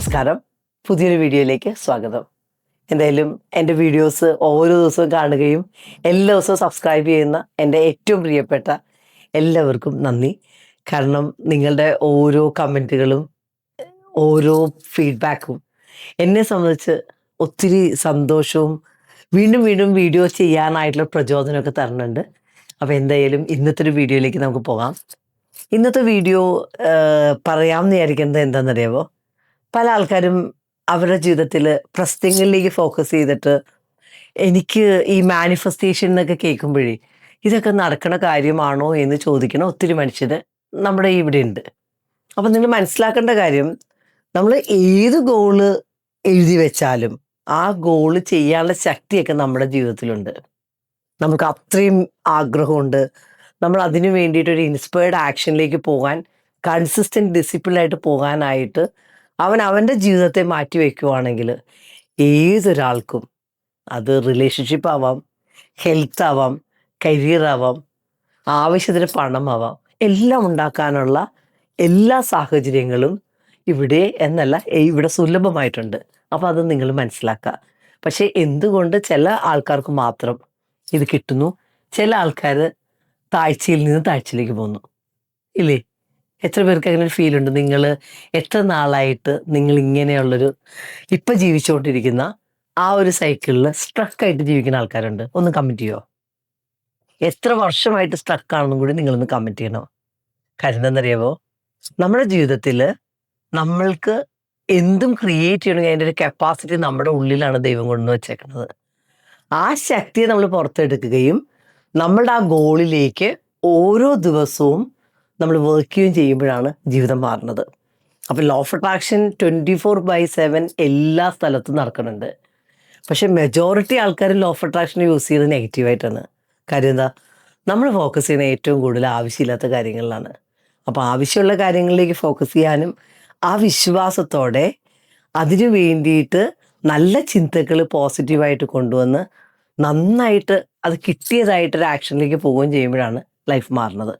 നമസ്കാരം. പുതിയൊരു വീഡിയോയിലേക്ക് സ്വാഗതം. എന്തായാലും എന്റെ വീഡിയോസ് ഓരോ ദിവസവും കാണുകയും എല്ലാ ദിവസവും സബ്സ്ക്രൈബ് ചെയ്യുന്ന എന്റെ ഏറ്റവും പ്രിയപ്പെട്ട എല്ലാവർക്കും നന്ദി. കാരണം നിങ്ങളുടെ ഓരോ കമന്റുകളും ഓരോ ഫീഡ്ബാക്കും എന്നെ സംബന്ധിച്ച് ഒത്തിരി സന്തോഷവും വീണ്ടും വീണ്ടും വീഡിയോ ചെയ്യാനായിട്ടുള്ള പ്രചോദനമൊക്കെ തരുന്നുണ്ട്. അപ്പോൾ എന്തായാലും ഇന്നത്തെ ഒരു വീഡിയോയിലേക്ക് നമുക്ക് പോകാം. ഇന്നത്തെ വീഡിയോ പറയാമെന്ന് വിചാരിക്കുന്നത് എന്താണെന്നറിയാമോ പല ആൾക്കാരും അവരുടെ ജീവിതത്തിൽ പ്രശ്നങ്ങളിലേക്ക് ഫോക്കസ് ചെയ്തിട്ട് എനിക്ക് ഈ മാനിഫെസ്റ്റേഷൻ എന്നൊക്കെ കേൾക്കുമ്പോഴേ ഇതൊക്കെ നടക്കണ കാര്യമാണോ എന്ന് ചോദിക്കണ ഒത്തിരി മനുഷ്യർ നമ്മുടെ ഇവിടെ ഉണ്ട് അപ്പം നിങ്ങൾ മനസ്സിലാക്കേണ്ട കാര്യം നമ്മൾ ഏത് ഗോൾ എഴുതി വെച്ചാലും ആ ഗോൾ ചെയ്യാനുള്ള ശക്തിയൊക്കെ നമ്മുടെ ജീവിതത്തിലുണ്ട്. നമുക്ക് അത്രയും ആഗ്രഹമുണ്ട്. നമ്മൾ അതിനു വേണ്ടിയിട്ട് ഒരു ഇൻസ്പയർഡ് ആക്ഷനിലേക്ക് പോകാൻ കൺസിസ്റ്റന്റ് ഡിസിപ്ലിനായിട്ട് പോകാനായിട്ട് അവൻ അവന്റെ ജീവിതത്തെ മാറ്റി വയ്ക്കുവാണെങ്കിൽ ഏതൊരാൾക്കും അത് റിലേഷൻഷിപ്പ് ആവാം ഹെൽത്ത് ആവാം കരിയർ ആവാം ആവശ്യത്തിന് പണമാവാം എല്ലാം ഉണ്ടാക്കാനുള്ള എല്ലാ സാഹചര്യങ്ങളും ഇവിടെ എന്നല്ല ഇവിടെ സുലഭമായിട്ടുണ്ട്. അപ്പോൾ അത് നിങ്ങൾ മനസ്സിലാക്കുക. പക്ഷേ എന്തുകൊണ്ട് ചില ആൾക്കാർക്ക് മാത്രം ഇത് കിട്ടുന്നു? ചില ആൾക്കാർ താഴ്ചയിൽ നിന്ന് താഴ്ചയിലേക്ക് പോകുന്നു. ഇല്ലേ? എത്ര പേർക്ക് അങ്ങനെ ഫീൽ ഉണ്ട്? നിങ്ങൾ എത്ര നാളായിട്ട് നിങ്ങൾ ഇങ്ങനെയുള്ളൊരു ഇപ്പം ജീവിച്ചുകൊണ്ടിരിക്കുന്ന ആ ഒരു സൈക്കിളിൽ സ്ട്രക്കായിട്ട് ജീവിക്കുന്ന ആൾക്കാരുണ്ട്? ഒന്ന് കമന്റ് ചെയ്യോ? എത്ര വർഷമായിട്ട് സ്ട്രക്കാണെന്നും കൂടി നിങ്ങളൊന്ന് കമന്റ് ചെയ്യണം? കാര്യം എന്താണെന്നറിയാമോ നമ്മുടെ ജീവിതത്തിൽ നമ്മൾക്ക് എന്തും ക്രിയേറ്റ് ചെയ്യണമെങ്കിൽ അതിന്റെ ഒരു കപ്പാസിറ്റി നമ്മുടെ ഉള്ളിലാണ് ദൈവം കൊണ്ടുവന്ന് വെച്ചേക്കുന്നത് ആ ശക്തിയെ നമ്മൾ പുറത്തെടുക്കുകയും നമ്മളുടെ ആ ഗോളിലേക്ക് ഓരോ ദിവസവും നമ്മൾ വർക്ക് ചെയ്യുകയും ചെയ്യുമ്പോഴാണ് ജീവിതം മാറുന്നത്. അപ്പോൾ law of attraction twenty four by seven എല്ലാ സ്ഥലത്തും നടക്കുന്നുണ്ട്. പക്ഷെ മെജോറിറ്റി ആൾക്കാർ ലോ ഓഫ് അട്രാക്ഷൻ യൂസ് ചെയ്യുന്നത് നെഗറ്റീവായിട്ടാണ് കാര്യം എന്താ? നമ്മൾ ഫോക്കസ് ചെയ്യുന്ന ഏറ്റവും കൂടുതൽ ആവശ്യമില്ലാത്ത കാര്യങ്ങളിലാണ്. അപ്പോൾ ആവശ്യമുള്ള കാര്യങ്ങളിലേക്ക് ഫോക്കസ് ചെയ്യാനും ആ വിശ്വാസത്തോടെ അതിനു വേണ്ടിയിട്ട് നല്ല ചിന്തകൾ പോസിറ്റീവായിട്ട് കൊണ്ടുവന്ന് നന്നായിട്ട് അത് കിട്ടിയതായിട്ടൊരു ആക്ഷനിലേക്ക് പോവുകയും ചെയ്യുമ്പോഴാണ് ലൈഫ് മാറുന്നത്.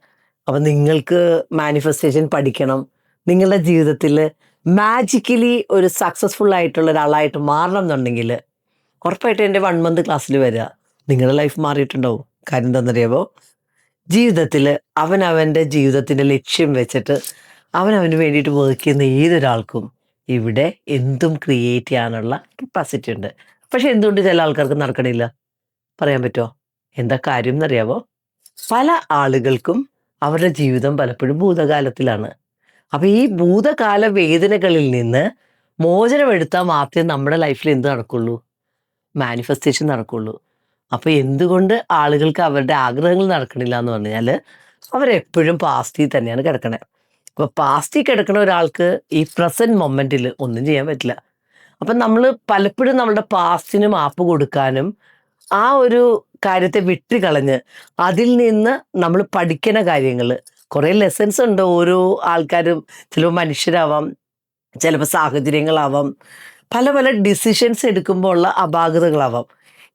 അപ്പം നിങ്ങൾക്ക് മാനിഫെസ്റ്റേഷൻ പഠിക്കണം. നിങ്ങളുടെ ജീവിതത്തിൽ മാജിക്കലി ഒരു സക്സസ്ഫുൾ ആയിട്ടുള്ള ഒരാളായിട്ട് മാറണം എന്നുണ്ടെങ്കിൽ ഉറപ്പായിട്ട് എന്റെ വൺ മന്ത് ക്ലാസ്സിൽ വരിക. നിങ്ങളുടെ ലൈഫ് മാറിയിട്ടുണ്ടാവും. കാര്യം എന്താണെന്നറിയാമോ ജീവിതത്തിൽ അവനവന്റെ ജീവിതത്തിന്റെ ലക്ഷ്യം വെച്ചിട്ട് അവനവന് അവന് വേണ്ടിയിട്ട് വർക്ക് ചെയ്യുന്ന ഏതൊരാൾക്കും ഇവിടെ എന്തും ക്രിയേറ്റ് ചെയ്യാനുള്ള കപ്പാസിറ്റി ഉണ്ട്. പക്ഷെ എന്തുകൊണ്ട് ചില ആൾക്കാർക്ക് നടക്കണില്ല? പറയാൻ പറ്റുമോ എന്താ കാര്യം എന്നറിയാമോ പല ആളുകൾക്കും അവരുടെ ജീവിതം പലപ്പോഴും ഭൂതകാലത്തിലാണ്. അപ്പോൾ ഈ ഭൂതകാല വേദനകളിൽ നിന്ന് മോചനമെടുത്താൽ മാത്രമേ നമ്മുടെ ലൈഫിൽ എന്ത് നടക്കുള്ളൂ? മാനിഫെസ്റ്റേഷൻ നടക്കുള്ളൂ. അപ്പോൾ എന്തുകൊണ്ട് ആളുകൾക്ക് അവരുടെ ആഗ്രഹങ്ങൾ നടക്കണില്ല എന്ന് പറഞ്ഞാൽ അവരെപ്പോഴും പാസ്റ്റിൽ തന്നെയാണ് കിടക്കണത് അപ്പോൾ പാസ്റ്റിൽ കിടക്കുന്ന ഒരാൾക്ക് ഈ പ്രസന്റ് മൊമെന്റിൽ ഒന്നും ചെയ്യാൻ പറ്റില്ല. അപ്പം നമ്മൾ പലപ്പോഴും നമ്മുടെ പാസ്റ്റിന് മാപ്പ് കൊടുക്കാനും ആ ഒരു കാര്യത്തെ വിട്ടുകളഞ്ഞ് അതിൽ നിന്ന് നമ്മൾ പഠിക്കുന്ന കാര്യങ്ങൾ കുറേ ലെസൺസ് ഉണ്ട് ഓരോ ആൾക്കാരും ചിലപ്പോൾ മനുഷ്യരാവാം ചിലപ്പോൾ സാഹചര്യങ്ങളാവാം പല പല ഡിസിഷൻസ് എടുക്കുമ്പോൾ ഉള്ള അപാകതകളാവാം.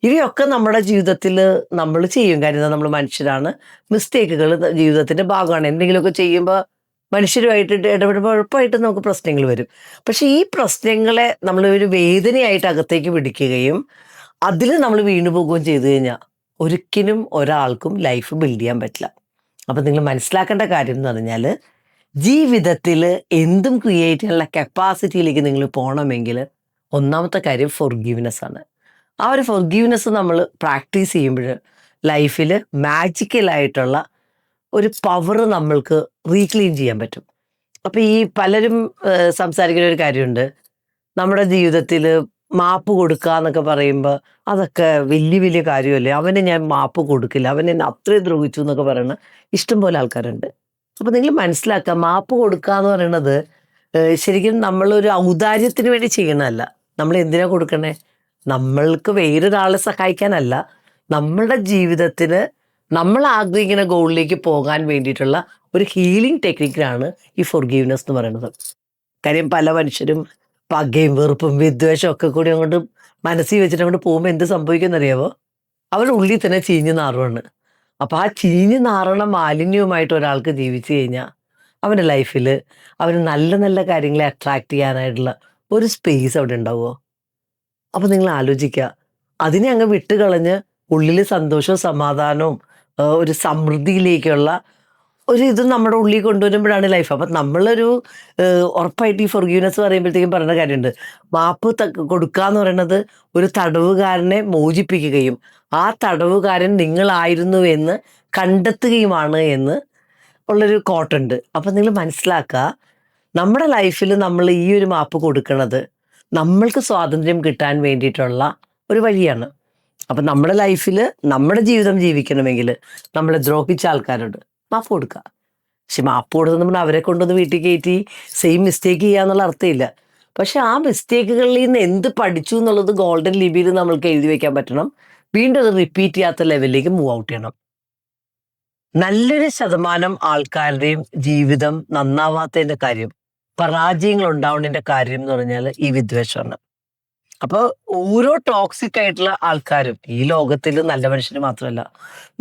ഇവയൊക്കെ നമ്മുടെ ജീവിതത്തിൽ നമ്മൾ ചെയ്യും. കാര്യം നമ്മൾ മനുഷ്യരാണ്. മിസ്റ്റേക്കുകൾ ജീവിതത്തിന്റെ ഭാഗമാണ്. എന്തെങ്കിലുമൊക്കെ ചെയ്യുമ്പോൾ മനുഷ്യരുമായിട്ട് ഇടപെടുമ്പോൾ ഉഴപ്പായിട്ട് നമുക്ക് പ്രശ്നങ്ങൾ വരും. പക്ഷേ ഈ പ്രശ്നങ്ങളെ നമ്മൾ ഒരു വേദനയായിട്ട് അകത്തേക്ക് പിടിക്കുകയും അതിൽ നമ്മൾ വീണു പോകുകയും ചെയ്തു കഴിഞ്ഞാൽ ഒരിക്കലും ഒരാൾക്കും ലൈഫ് ബിൽഡ് ചെയ്യാൻ പറ്റില്ല. അപ്പം നിങ്ങൾ മനസ്സിലാക്കേണ്ട കാര്യം എന്ന് പറഞ്ഞാൽ ജീവിതത്തിൽ എന്തും ക്രിയേറ്റ് ചെയ്യാനുള്ള കപ്പാസിറ്റിയിലേക്ക് നിങ്ങൾ പോകണമെങ്കിൽ ഒന്നാമത്തെ കാര്യം ഫൊർഗീവ്നെസ് ആണ്. ആ ഒരു ഫൊർഗീവ്നെസ് നമ്മൾ പ്രാക്ടീസ് ചെയ്യുമ്പോൾ ലൈഫിൽ മാജിക്കലായിട്ടുള്ള ഒരു പവർ നമ്മൾക്ക് റീക്ലീൻ ചെയ്യാൻ പറ്റും. അപ്പോൾ ഈ പലരും സംസാരിക്കുന്ന ഒരു കാര്യമുണ്ട്. നമ്മുടെ ജീവിതത്തിൽ മാപ്പ് കൊടുക്കുക എന്നൊക്കെ പറയുമ്പോൾ അതൊക്കെ വലിയ വലിയ കാര്യമല്ലേ? അവനെ ഞാൻ മാപ്പ് കൊടുക്കില്ല. അവൻ എന്നെ അത്രയും ദ്രോഹിച്ചു എന്നൊക്കെ പറയുന്ന ഇഷ്ടംപോലെ ആൾക്കാരുണ്ട്. അപ്പം നിങ്ങൾ മനസ്സിലാക്കുക മാപ്പ് കൊടുക്കുക എന്ന് പറയുന്നത് ശരിക്കും നമ്മളൊരു ഔദാര്യത്തിന് വേണ്ടി ചെയ്യണതല്ല നമ്മൾ എന്തിനാ കൊടുക്കണേ? നമ്മൾക്ക് വേറൊരാളെ സഹായിക്കാനല്ല. നമ്മളുടെ ജീവിതത്തിന് നമ്മൾ ആഗ്രഹിക്കുന്ന ഗോളിലേക്ക് പോകാൻ വേണ്ടിയിട്ടുള്ള ഒരു ഹീലിംഗ് ടെക്നിക്കിലാണ് ഈ ഫോർഗീവ്നെസ് എന്ന് പറയുന്നത്. കാര്യം പല മനുഷ്യരും പകയും വെറുപ്പും വിദ്വേഷം ഒക്കെ കൂടി അങ്ങോട്ട് മനസ്സിൽ വെച്ചിട്ട് അങ്ങോട്ട് പോകുമ്പോൾ എന്ത് സംഭവിക്കുമെന്നറിയാമോ അവരുടെ ഉള്ളിൽ തന്നെ ചീഞ്ഞ് നാറുവാണ്. അപ്പോൾ ആ ചീഞ്ഞ് നാറണ മാലിന്യവുമായിട്ട് ഒരാൾക്ക് ജീവിച്ചു കഴിഞ്ഞാൽ അവന്റെ ലൈഫിൽ അവന് നല്ല നല്ല കാര്യങ്ങളെ അട്രാക്റ്റ് ചെയ്യാനായിട്ടുള്ള ഒരു സ്പേസ് അവിടെ ഉണ്ടാവുമോ അപ്പോൾ നിങ്ങൾ ആലോചിക്കുക അതിനെ അങ്ങ് വിട്ടുകളഞ്ഞ് ഉള്ളിൽ സന്തോഷവും സമാധാനവും ഒരു സമൃദ്ധിയിലേക്കുള്ള ഒരു ഇത് നമ്മുടെ ഉള്ളിൽ കൊണ്ടുവരുമ്പോഴാണ് ലൈഫ് അപ്പം നമ്മളൊരു ഉറപ്പായിട്ട് ഈ എന്ന് പറയുമ്പോഴത്തേക്കും പറയുന്ന കാര്യമുണ്ട്. മാപ്പ് കൊടുക്കുക എന്ന് പറയുന്നത് ഒരു തടവുകാരനെ മോചിപ്പിക്കുകയും ആ തടവുകാരൻ നിങ്ങളായിരുന്നു എന്ന് കണ്ടെത്തുകയുമാണ് എന്ന് ഉള്ളൊരു കോട്ടുണ്ട് അപ്പം നിങ്ങൾ മനസ്സിലാക്കുക നമ്മുടെ ലൈഫിൽ നമ്മൾ ഈ ഒരു മാപ്പ് കൊടുക്കുന്നത് നമ്മൾക്ക് സ്വാതന്ത്ര്യം കിട്ടാൻ വേണ്ടിയിട്ടുള്ള ഒരു വഴിയാണ്. അപ്പം നമ്മുടെ ലൈഫിൽ നമ്മുടെ ജീവിതം ജീവിക്കണമെങ്കിൽ നമ്മളെ ദ്രോഹിച്ച ആൾക്കാരുണ്ട്. മാപ്പ് കൊടുക്കുക പക്ഷെ മാപ്പ് കൊടുത്തെന്ന് പറഞ്ഞാൽ അവരെ കൊണ്ടൊന്ന് വീട്ടിൽ കയറ്റി സെയിം മിസ്റ്റേക്ക് ചെയ്യാന്നുള്ള അർത്ഥമില്ല. പക്ഷെ ആ മിസ്റ്റേക്കുകളിൽ നിന്ന് എന്ത് പഠിച്ചു എന്നുള്ളത് ഗോൾഡൻ ലിപിയിൽ നമ്മൾക്ക് എഴുതി വെക്കാൻ പറ്റണം. വീണ്ടും അത് റിപ്പീറ്റ് ചെയ്യാത്ത ലെവലിലേക്ക് മൂവ് ഔട്ട് ചെയ്യണം. നല്ലൊരു ശതമാനം ആൾക്കാരുടെയും ജീവിതം നന്നാവാത്തതിന്റെ കാര്യം പരാജയങ്ങൾ ഉണ്ടാവുന്നതിന്റെ കാര്യം എന്ന് പറഞ്ഞാൽ ഈ വിദ്വേഷമാണ്. അപ്പോൾ ഓരോ ടോക്സിക് ആയിട്ടുള്ള ആൾക്കാരും ഈ ലോകത്തിൽ നല്ല മനുഷ്യർ മാത്രമല്ല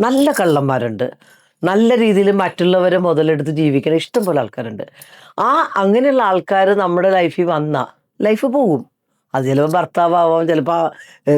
നല്ല കള്ളന്മാരുണ്ട്. നല്ല രീതിയിൽ മറ്റുള്ളവരെ മുതലെടുത്ത് ജീവിക്കണ ഇഷ്ടം പോലെ ആൾക്കാരുണ്ട്. ആ അങ്ങനെയുള്ള ആൾക്കാർ നമ്മുടെ ലൈഫിൽ വന്നാൽ ലൈഫ് പോകും. അത് ചിലപ്പോൾ ഭർത്താവാവാം ചിലപ്പോൾ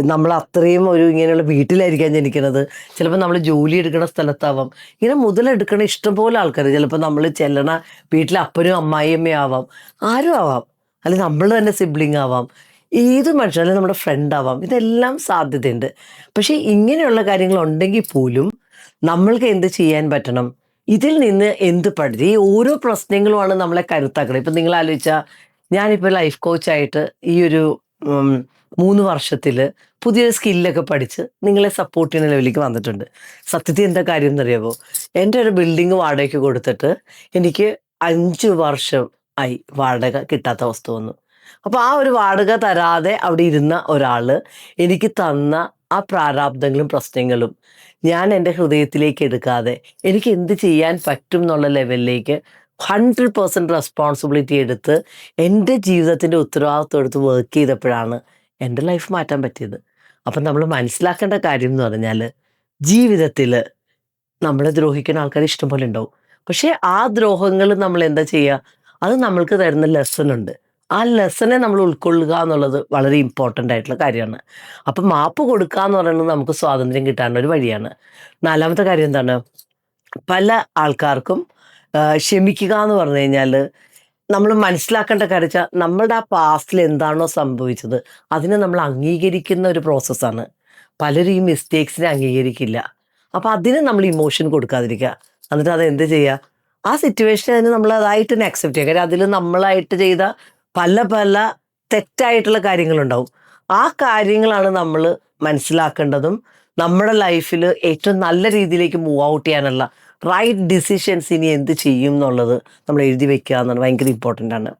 നമ്മൾ അത്രയും ഒരു ഇങ്ങനെയുള്ള വീട്ടിലായിരിക്കാം ജനിക്കുന്നത് ചിലപ്പോൾ നമ്മൾ ജോലി എടുക്കുന്ന സ്ഥലത്താവാം. ഇങ്ങനെ മുതലെടുക്കണ ഇഷ്ടംപോലെ ആൾക്കാർ ചിലപ്പോൾ നമ്മൾ ചെല്ലണ വീട്ടിൽ അപ്പനും അമ്മായിയമ്മയാവാം ആരും ആവാം. അല്ലെങ്കിൽ നമ്മൾ തന്നെ സിബ്ലിംഗ് ആവാം. ഏത് അല്ലെങ്കിൽ നമ്മുടെ ഫ്രണ്ട് ആവാം. ഇതെല്ലാം സാധ്യതയുണ്ട്. പക്ഷേ ഇങ്ങനെയുള്ള കാര്യങ്ങൾ ഉണ്ടെങ്കിൽ പോലും നമ്മൾക്ക് എന്ത് ചെയ്യാൻ പറ്റണം? ഇതിൽ നിന്ന് എന്ത് പഠിച്ചു? ഈ ഓരോ പ്രശ്നങ്ങളുമാണ് നമ്മളെ കരുത്താക്കുന്നത് ഇപ്പം നിങ്ങൾ ആലോചിച്ചാൽ ഞാനിപ്പോൾ ലൈഫ് കോച്ചായിട്ട് ഈ ഒരു മൂന്ന് വർഷത്തിൽ പുതിയൊരു സ്കില്ലൊക്കെ പഠിച്ച് നിങ്ങളെ സപ്പോർട്ട് ചെയ്യുന്ന ലെവലിലേക്ക് വന്നിട്ടുണ്ട്. സത്യത്തിൽ എന്താ കാര്യം എന്നറിയാമോ എന്റെ ഒരു ബിൽഡിംഗ് വാടകയ്ക്ക് കൊടുത്തിട്ട് എനിക്ക് അഞ്ച് വർഷം ആയി വാടക കിട്ടാത്ത അവസ്ഥ വന്നു. അപ്പോൾ ആ ഒരു വാടക തരാതെ അവിടെ ഇരുന്ന ഒരാൾ എനിക്ക് തന്ന ആ പ്രാരാബ്ദങ്ങളും പ്രശ്നങ്ങളും ഞാൻ എന്റെ ഹൃദയത്തിലേക്ക് എടുക്കാതെ എനിക്ക് എന്ത് ചെയ്യാൻ പറ്റും എന്നുള്ള ലെവലിലേക്ക് ഹൺഡ്രഡ് പേഴ്സന്റ് റെസ്പോൺസിബിലിറ്റി എടുത്ത് എന്റെ ജീവിതത്തിന്റെ ഉത്തരവാദിത്വം എടുത്ത് വർക്ക് ചെയ്തപ്പോഴാണ് എന്റെ ലൈഫ് മാറ്റാൻ പറ്റിയത്. അപ്പം നമ്മൾ മനസ്സിലാക്കേണ്ട കാര്യം എന്ന് പറഞ്ഞാൽ ജീവിതത്തിൽ നമ്മളെ ദ്രോഹിക്കുന്ന ആൾക്കാർ ഇഷ്ടംപോലെ ഉണ്ടാവും. പക്ഷേ ആ ദ്രോഹങ്ങൾ നമ്മൾ എന്താ ചെയ്യുക? അത് നമ്മൾക്ക് തരുന്ന ലെസൺ ഉണ്ട്. ആ ലെസനെ നമ്മൾ ഉൾക്കൊള്ളുക എന്നുള്ളത് വളരെ ഇമ്പോർട്ടന്റ് ആയിട്ടുള്ള കാര്യമാണ്. അപ്പം മാപ്പ് കൊടുക്കുക എന്ന് പറയുന്നത് നമുക്ക് സ്വാതന്ത്ര്യം കിട്ടാനുള്ള ഒരു വഴിയാണ്. നാലാമത്തെ കാര്യം എന്താണ്? പല ആൾക്കാർക്കും ക്ഷമിക്കുക എന്ന് പറഞ്ഞു കഴിഞ്ഞാൽ നമ്മൾ മനസ്സിലാക്കേണ്ട കാര്യം വെച്ചാൽ നമ്മളുടെ ആ പാസ്റ്റിൽ എന്താണോ സംഭവിച്ചത് അതിനെ നമ്മൾ അംഗീകരിക്കുന്ന ഒരു പ്രോസസ്സാണ് പലരും ഈ മിസ്റ്റേക്സിനെ അംഗീകരിക്കില്ല. അപ്പോൾ അതിന് നമ്മൾ ഇമോഷൻ കൊടുക്കാതിരിക്കുക. എന്നിട്ട് അത് എന്ത് ചെയ്യുക? ആ സിറ്റുവേഷൻ അതിന് നമ്മൾ അതായിട്ട് തന്നെ അക്സെപ്റ്റ് ചെയ്യുക. കാര്യം അതിൽ നമ്മളായിട്ട് ചെയ്ത പല പല തെറ്റായിട്ടുള്ള കാര്യങ്ങളുണ്ടാവും. ആ കാര്യങ്ങളാണ് നമ്മൾ മനസ്സിലാക്കേണ്ടതും നമ്മുടെ ലൈഫിൽ ഏറ്റവും നല്ല രീതിയിലേക്ക് മൂവ് ഔട്ട് ചെയ്യാനുള്ള റൈറ്റ് ഡിസിഷൻസ് ഇനി എന്ത് ചെയ്യും എന്നുള്ളത് നമ്മൾ എഴുതി വെക്കുക എന്നുള്ളത് ഭയങ്കര ഇമ്പോർട്ടന്റ് ആണ്.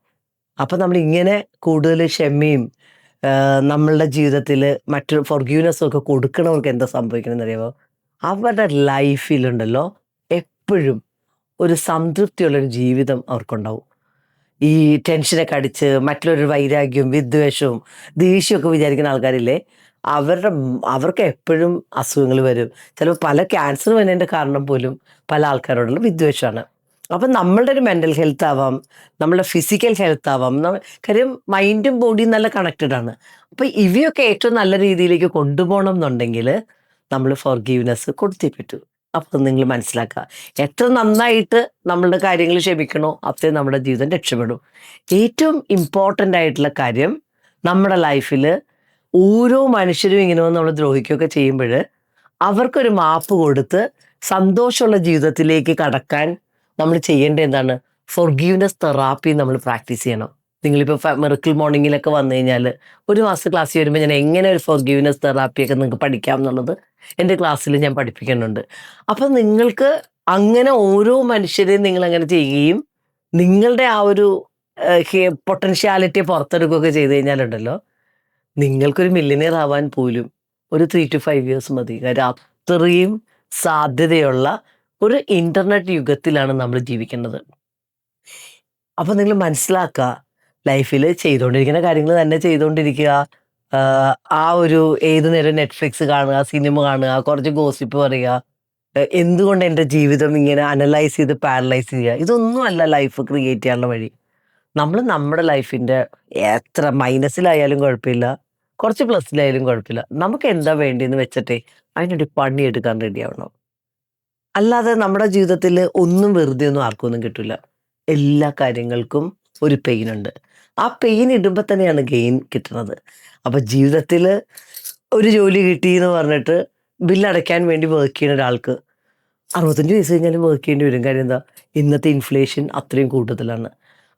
അപ്പം നമ്മൾ ഇങ്ങനെ കൂടുതൽ ക്ഷമയും നമ്മളുടെ ജീവിതത്തിൽ മറ്റു ഫോർഗ്യൂനസ് ഒക്കെ കൊടുക്കണവർക്ക് എന്താ സംഭവിക്കണമെന്ന് അറിയാമോ അവരുടെ ലൈഫിലുണ്ടല്ലോ എപ്പോഴും ഒരു സംതൃപ്തിയുള്ളൊരു ജീവിതം അവർക്കുണ്ടാവും. ഈ ടെൻഷനൊക്കെ അടിച്ച് മറ്റുള്ളൊരു വൈരാഗ്യവും വിദ്വേഷവും ദേഷ്യമൊക്കെ വിചാരിക്കുന്ന ആൾക്കാരില്ലേ അവരുടെ അവർക്ക് എപ്പോഴും അസുഖങ്ങൾ വരും. ചിലപ്പോൾ പല ക്യാൻസർ വരുന്നതിന്റെ കാരണം പോലും പല ആൾക്കാരോടുള്ള വിദ്വേഷമാണ്. അപ്പം നമ്മളുടെ ഒരു മെന്റൽ ഹെൽത്ത് ആവാം നമ്മളുടെ ഫിസിക്കൽ ഹെൽത്ത് ആവാം കാര്യം മൈൻഡും ബോഡിയും നല്ല കണക്റ്റഡ് ആണ്. അപ്പോൾ ഇവയൊക്കെ ഏറ്റവും നല്ല രീതിയിലേക്ക് കൊണ്ടുപോകണം എന്നുണ്ടെങ്കിൽ നമ്മൾ ഫോർഗീവ്നെസ് കൊടുത്തേ പറ്റൂ. അപ്പോൾ നിങ്ങൾ മനസ്സിലാക്കുക. എത്ര നന്നായിട്ട് നമ്മളുടെ കാര്യങ്ങൾ ക്ഷമിക്കണോ അത്രയും നമ്മുടെ ജീവിതം രക്ഷപ്പെടും. ഏറ്റവും ഇമ്പോർട്ടന്റ് ആയിട്ടുള്ള കാര്യം നമ്മുടെ ലൈഫിൽ ഓരോ മനുഷ്യരും ഇങ്ങനെ വന്ന് നമ്മൾ ദ്രോഹിക്കുകയൊക്കെ ചെയ്യുമ്പോൾ അവർക്കൊരു മാപ്പ് കൊടുത്ത് സന്തോഷമുള്ള ജീവിതത്തിലേക്ക് കടക്കാൻ നമ്മൾ ചെയ്യേണ്ടത് എന്താണ്? ഫൊർഗീവ്നെസ് തെറാപ്പി നമ്മൾ പ്രാക്ടീസ് ചെയ്യണം. നിങ്ങളിപ്പോൾ മെറിക്കിൾ മോർണിംഗിലൊക്കെ വന്നു കഴിഞ്ഞാൽ ഒരു മാസം ക്ലാസ്സിൽ വരുമ്പോൾ ഞാൻ എങ്ങനെ ഒരു ഫോർ ഗീവിനെസ് തെറാപ്പിയൊക്കെ നിങ്ങൾക്ക് പഠിക്കാം എന്നുള്ളത് എന്റെ ക്ലാസ്സിൽ ഞാൻ പഠിപ്പിക്കുന്നുണ്ട്. അപ്പം നിങ്ങൾക്ക് അങ്ങനെ ഓരോ മനുഷ്യരെയും നിങ്ങൾ അങ്ങനെ ചെയ്യുകയും നിങ്ങളുടെ ആ ഒരു പൊട്ടൻഷ്യാലിറ്റിയെ പുറത്തെടുക്കുകയൊക്കെ ചെയ്ത് കഴിഞ്ഞാലുണ്ടല്ലോ നിങ്ങൾക്കൊരു മില്ലിനിയർ ആവാൻ പോലും ഒരു ത്രീ ടു ഫൈവ് ഇയേഴ്സ് മതി. കാര്യം അത്രയും സാധ്യതയുള്ള ഒരു ഇന്റർനെറ്റ് യുഗത്തിലാണ് നമ്മൾ ജീവിക്കേണ്ടത് അപ്പം നിങ്ങൾ മനസ്സിലാക്കുക ലൈഫിൽ ചെയ്തുകൊണ്ടിരിക്കുന്ന കാര്യങ്ങൾ തന്നെ ചെയ്തുകൊണ്ടിരിക്കുക ആ ഒരു ഏത് നേരം നെറ്റ്ഫ്ലിക്സ് കാണുക സിനിമ കാണുക കുറച്ച് ഗോസിപ്പ് പറയുക. എന്തുകൊണ്ട് എന്റെ ജീവിതം ഇങ്ങനെ അനലൈസ് ചെയ്ത് പാരലൈസ് ചെയ്യുക? ഇതൊന്നുമല്ല ലൈഫ് ക്രിയേറ്റ് ചെയ്യാനുള്ള വഴി. നമ്മൾ നമ്മുടെ ലൈഫിന്റെ എത്ര മൈനസിലായാലും കുഴപ്പമില്ല. കുറച്ച് പ്ലസ്സിലായാലും കുഴപ്പമില്ല. നമുക്ക് എന്താ വേണ്ടിയെന്ന് വെച്ചിട്ടേ അതിനൊരു പണിയെടുക്കാൻ റെഡി ആവണം. അല്ലാതെ നമ്മുടെ ജീവിതത്തിൽ ഒന്നും വെറുതെ ഒന്നും ആർക്കൊന്നും കിട്ടില്ല എല്ലാ കാര്യങ്ങൾക്കും ഒരു പെയിൻ ഉണ്ട്. ആ പെയിൻ ഇടുമ്പോൾ തന്നെയാണ് ഗെയിൻ കിട്ടുന്നത്. അപ്പം ജീവിതത്തിൽ ഒരു ജോലി കിട്ടി എന്ന് പറഞ്ഞിട്ട് ബില്ലടയ്ക്കാൻ വേണ്ടി വർക്ക് ചെയ്യുന്ന ഒരാൾക്ക് അറുപത്തഞ്ച് വയസ്സ് കഴിഞ്ഞാലും വർക്ക് ചെയ്യേണ്ടി വരും. കാര്യം എന്താ? ഇന്നത്തെ ഇൻഫ്ലേഷൻ അത്രയും കൂടുതലാണ്.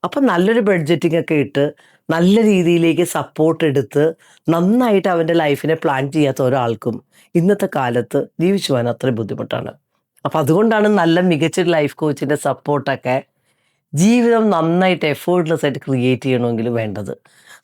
അപ്പം നല്ലൊരു ബഡ്ജറ്റിംഗ് ഒക്കെ ഇട്ട് നല്ല രീതിയിലേക്ക് സപ്പോർട്ട് എടുത്ത് നന്നായിട്ട് അവന്റെ ലൈഫിനെ പ്ലാൻ ചെയ്യാത്ത ഒരാൾക്കും ഇന്നത്തെ കാലത്ത് ജീവിച്ചു പോകാൻ അത്രയും ബുദ്ധിമുട്ടാണ്. അപ്പം അതുകൊണ്ടാണ് നല്ല മികച്ച ലൈഫ് കോച്ചിന്റെ സപ്പോർട്ടൊക്കെ ജീവിതം നന്നായിട്ട് എഫേർട്ട്ലെസ് ആയിട്ട് ക്രിയേറ്റ് ചെയ്യണമെങ്കിൽ വേണ്ടത്.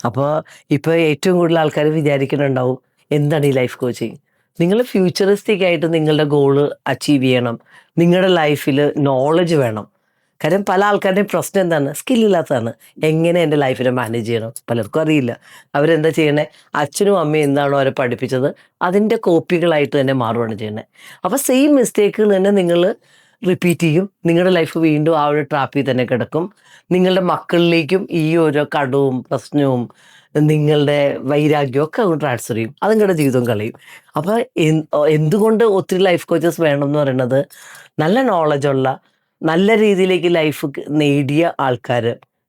അപ്പോൾ ഇപ്പോൾ ഏറ്റവും കൂടുതൽ ആൾക്കാർ വിചാരിക്കുന്നുണ്ടാവും എന്താണ് ഈ ലൈഫ് കോച്ചിങ് നിങ്ങൾ ഫ്യൂച്ചറിസ്റ്റിക് ആയിട്ട് നിങ്ങളുടെ ഗോൾ അച്ചീവ് ചെയ്യണം. നിങ്ങളുടെ ലൈഫിൽ നോളജ് വേണം. കാര്യം പല ആൾക്കാരുടെയും പ്രശ്നം എന്താണ്? സ്കില്ലില്ലാത്തതാണ് എങ്ങനെ എന്റെ ലൈഫിനെ മാനേജ് ചെയ്യണം? പലർക്കും അറിയില്ല. അവരെന്താ ചെയ്യണേ? അച്ഛനും അമ്മയും എന്താണോ അവരെ പഠിപ്പിച്ചത്? അതിന്റെ കോപ്പികളായിട്ട് തന്നെ മാറുകയാണ് ചെയ്യണേ അപ്പോൾ സെയിം മിസ്റ്റേക്കുകൾ തന്നെ നിങ്ങൾ റിപ്പീറ്റ് ചെയ്യും. നിങ്ങളുടെ ലൈഫ് വീണ്ടും ആ ഒരു ട്രാപ്പിൽ തന്നെ കിടക്കും. നിങ്ങളുടെ മക്കളിലേക്കും ഈ ഓരോ കടവും പ്രശ്നവും നിങ്ങളുടെ വൈരാഗ്യമൊക്കെ അങ്ങ് ട്രാൻസ്ഫർ ചെയ്യും. അത് നിങ്ങളുടെ ജീവിതം കളയും. അപ്പോൾ എന്തുകൊണ്ട് ഒത്തിരി ലൈഫ് കോച്ചസ് വേണമെന്ന് പറയുന്നത് നല്ല നോളജുള്ള നല്ല രീതിയിലേക്ക് ലൈഫ് നേടിയ ആൾക്കാർ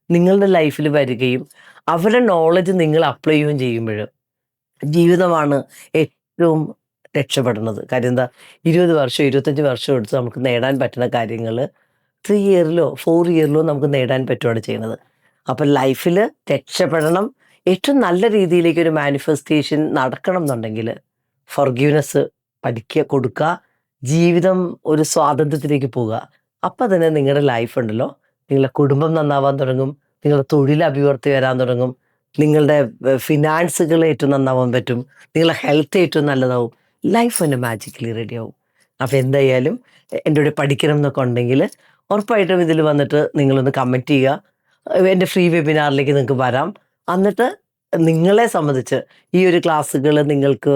നിങ്ങളുടെ ലൈഫിൽ വരികയും അവരുടെ നോളജ് നിങ്ങൾ അപ്ലൈ ചെയ്യുകയും ചെയ്യുമ്പോൾ ജീവിതമാണ് ഏറ്റവും രക്ഷപ്പെടുന്നത് കാര്യം എന്താ ഇരുപത് വർഷം ഇരുപത്തഞ്ച് വർഷം എടുത്ത് നമുക്ക് നേടാൻ പറ്റുന്ന കാര്യങ്ങൾ ത്രീ ഇയറിലോ ഫോർ ഇയറിലോ നമുക്ക് നേടാൻ പറ്റുകയാണ് ചെയ്യുന്നത്. അപ്പം ലൈഫിൽ രക്ഷപ്പെടണം. ഏറ്റവും നല്ല രീതിയിലേക്ക് ഒരു മാനിഫെസ്റ്റേഷൻ നടക്കണം എന്നുണ്ടെങ്കിൽ ഫർഗ്യൂനസ് പഠിക്കുക കൊടുക്കുക ജീവിതം ഒരു സ്വാതന്ത്ര്യത്തിലേക്ക് പോവുക. അപ്പം തന്നെ നിങ്ങളുടെ ലൈഫ് ഉണ്ടല്ലോ. നിങ്ങളുടെ കുടുംബം നന്നാവാൻ തുടങ്ങും. നിങ്ങളുടെ തൊഴിൽ അഭിവൃദ്ധി വരാൻ തുടങ്ങും. നിങ്ങളുടെ ഫിനാൻസുകൾ ഏറ്റവും നന്നാവാൻ പറ്റും. നിങ്ങളുടെ ഹെൽത്ത് ഏറ്റവും നല്ലതാവും. ലൈഫ് തന്നെ മാജിക്കലി റെഡി ആവും. അപ്പോൾ എന്തായാലും എന്റെ കൂടെ പഠിക്കണം എന്നൊക്കെ ഉണ്ടെങ്കിൽ ഉറപ്പായിട്ടും ഇതിൽ വന്നിട്ട് നിങ്ങളൊന്ന് കമന്റ് ചെയ്യുക. എന്റെ ഫ്രീ വെബിനാറിലേക്ക് നിങ്ങൾക്ക് വരാം. എന്നിട്ട് നിങ്ങളെ സംബന്ധിച്ച് ഈ ഒരു ക്ലാസ്സുകൾ നിങ്ങൾക്ക്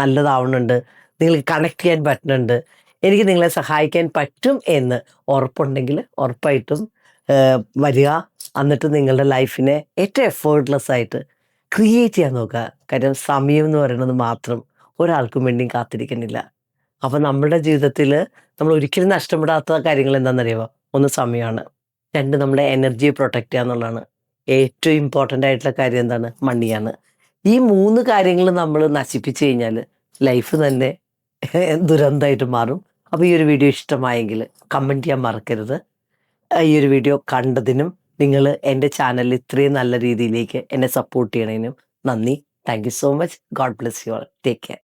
നല്ലതാവുന്നുണ്ട് നിങ്ങൾക്ക് കണക്ട് ചെയ്യാൻ പറ്റുന്നുണ്ട്. എനിക്ക് നിങ്ങളെ സഹായിക്കാൻ പറ്റും എന്ന് ഉറപ്പുണ്ടെങ്കിൽ ഉറപ്പായിട്ടും വരിക. എന്നിട്ട് നിങ്ങളുടെ ലൈഫിനെ ഏറ്റവും എഫേർട്ട്ലെസ് ആയിട്ട് ക്രിയേറ്റ് ചെയ്യാൻ നോക്കുക. കാര്യം സമയം എന്ന് പറയുന്നത് മാത്രം ഒരാൾക്കും വേണ്ടിയും കാത്തിരിക്കുന്നില്ല. അപ്പം നമ്മുടെ ജീവിതത്തിൽ നമ്മൾ ഒരിക്കലും നഷ്ടപ്പെടാത്ത കാര്യങ്ങൾ എന്താണെന്നറിയാമോ ഒന്ന് സമയമാണ്. രണ്ട് നമ്മുടെ എനർജിയെ പ്രൊട്ടക്റ്റ് ചെയ്യുക എന്നുള്ളതാണ്. ഏറ്റവും ഇമ്പോർട്ടന്റ് ആയിട്ടുള്ള കാര്യം എന്താണ്? മണിയാണ് ഈ മൂന്ന് കാര്യങ്ങൾ നമ്മൾ നശിപ്പിച്ചു കഴിഞ്ഞാൽ ലൈഫ് തന്നെ ദുരന്തമായിട്ട് മാറും. അപ്പോൾ ഈ ഒരു വീഡിയോ ഇഷ്ടമായെങ്കിൽ കമന്റ് ചെയ്യാൻ മറക്കരുത്. ഈ ഒരു വീഡിയോ കണ്ടതിനും നിങ്ങൾ എന്റെ ചാനലിൽ ഇത്രയും നല്ല രീതിയിലേക്ക് എന്നെ സപ്പോർട്ട് ചെയ്യണതിനും നന്ദി. Thank you so much God bless you all take care